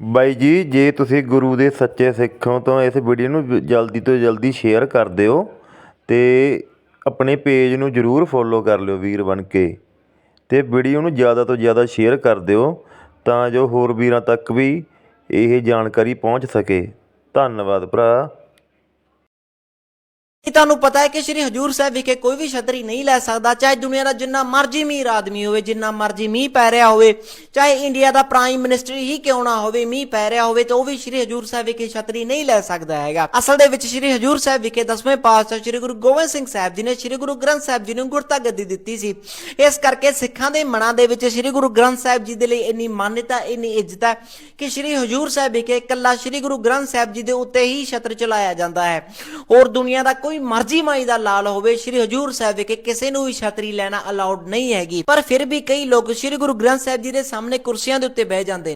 ਬਾਈ ਜੀ, ਜੇ ਤੁਸੀਂ ਗੁਰੂ ਦੇ ਸੱਚੇ ਸਿੱਖ ਹੋ ਤਾਂ ਇਸ ਵੀਡੀਓ ਨੂੰ ਜਲਦੀ ਤੋਂ ਜਲਦੀ ਸ਼ੇਅਰ ਕਰ ਦਿਓ ਤੇ ਆਪਣੇ ਪੇਜ ਨੂੰ ਜਰੂਰ ਫੋਲੋ ਕਰ ਲਿਓ ਵੀਰ ਬਣ ਕੇ ਤੇ ਵੀਡੀਓ ਨੂੰ ਜ਼ਿਆਦਾ ਤੋਂ ਜ਼ਿਆਦਾ ਸ਼ੇਅਰ ਕਰ ਦਿਓ ਤਾਂ ਜੋ ਹੋਰ ਵੀਰਾਂ ਤੱਕ ਵੀ ਇਹ ਜਾਣਕਾਰੀ ਪਹੁੰਚ ਸਕੇ। ਧੰਨਵਾਦ ਭਰਾ। ਕੀ ਤੁਹਾਨੂੰ ਪਤਾ ਹੈ ਕਿ ਸ਼੍ਰੀ ਹਜੂਰ ਸਾਹਿਬ ਵਿਖੇ ਕੋਈ ਵੀ ਛਤਰੀ ਨਹੀਂ ਲੈ ਸਕਦਾ, ਚਾਹੇ ਦੁਨੀਆ ਦਾ ਜਿੰਨਾ ਮਰਜ਼ੀ ਅਮੀਰ ਆਦਮੀ ਹੋਵੇ, ਜਿੰਨਾ ਮਰਜ਼ੀ ਮੀਂਹ ਪੈ ਰਿਹਾ ਹੋਵੇ, ਚਾਹੇ ਇੰਡੀਆ ਦਾ ਪ੍ਰਾਈਮ ਮਿਨਿਸਟਰ ਹੀ ਕਿਉਂ ਨਾ ਹੋਵੇ, ਮੀਂਹ ਪੈ ਰਿਹਾ ਹੋਵੇ, ਤਾਂ ਉਹ ਵੀ ਸ਼੍ਰੀ ਹਜੂਰ ਸਾਹਿਬ ਵਿਖੇ ਛਤਰੀ ਨਹੀਂ ਲੈ ਸਕਦਾ ਹੈਗਾ। ਅਸਲ ਦੇ ਵਿੱਚ ਸ਼੍ਰੀ ਹਜੂਰ ਸਾਹਿਬ ਵਿਖੇ ਦਸਵੇਂ ਪਾਤਸ਼ਾਹ ਸ਼੍ਰੀ ਗੁਰੂ ਗੋਬਿੰਦ ਸਿੰਘ ਸਾਹਿਬ ਜੀ ਨੇ ਸ਼੍ਰੀ ਗੁਰੂ ਗ੍ਰੰਥ ਸਾਹਿਬ ਜੀ ਨੂੰ ਗੁਰਤਾ ਗੱਦੀ ਦਿੱਤੀ ਸੀ। ਇਸ ਕਰਕੇ ਸਿੱਖਾਂ ਦੇ ਮਨਾਂ ਦੇ ਵਿੱਚ ਸ਼੍ਰੀ ਗੁਰੂ ਗ੍ਰੰਥ ਸਾਹਿਬ ਜੀ ਦੇ ਲਈ ਇੰਨੀ ਮਾਨਤਾ, ਇੰਨੀ ਇੱਜ਼ਤ ਹੈ ਕਿ ਸ਼੍ਰੀ ਹਜੂਰ ਸਾਹਿਬ ਵਿਖੇ ਇਕੱਲਾ ਸ਼੍ਰੀ ਗੁਰੂ ਗ੍ਰੰਥ ਸਾਹਿਬ ਜੀ ਦੇ ਉੱਤੇ ਹੀ ਛਤਰ ਚਲਾਇਆ ਜਾਂਦਾ ਹੈ। ਹੋਰ ਦੁਨੀਆ ਦਾ ਕੋਈ ਮਰਜ਼ੀ ਮਾਈ ਦਾ ਲਾਲ ਹੋਵੇ, ਸ਼੍ਰੀ ਹਜੂਰ ਸਾਹਿਬ ਵਿਖੇ ਕਿਸੇ ਨੂੰ ਵੀ ਛਤਰੀ ਲੈਣਾ ਅਲਾਉਡ ਨਹੀਂ ਹੈਗੀ। ਪਰ ਫਿਰ ਵੀ ਕਈ ਲੋਕ ਸ਼੍ਰੀ ਗੁਰੂ ਗ੍ਰੰਥ ਸਾਹਿਬ ਜੀ ਦੇ ਸਾਹਮਣੇ ਕੁਰਸੀਆਂ ਦੇ ਉੱਤੇ ਬਹਿ ਜਾਂਦੇ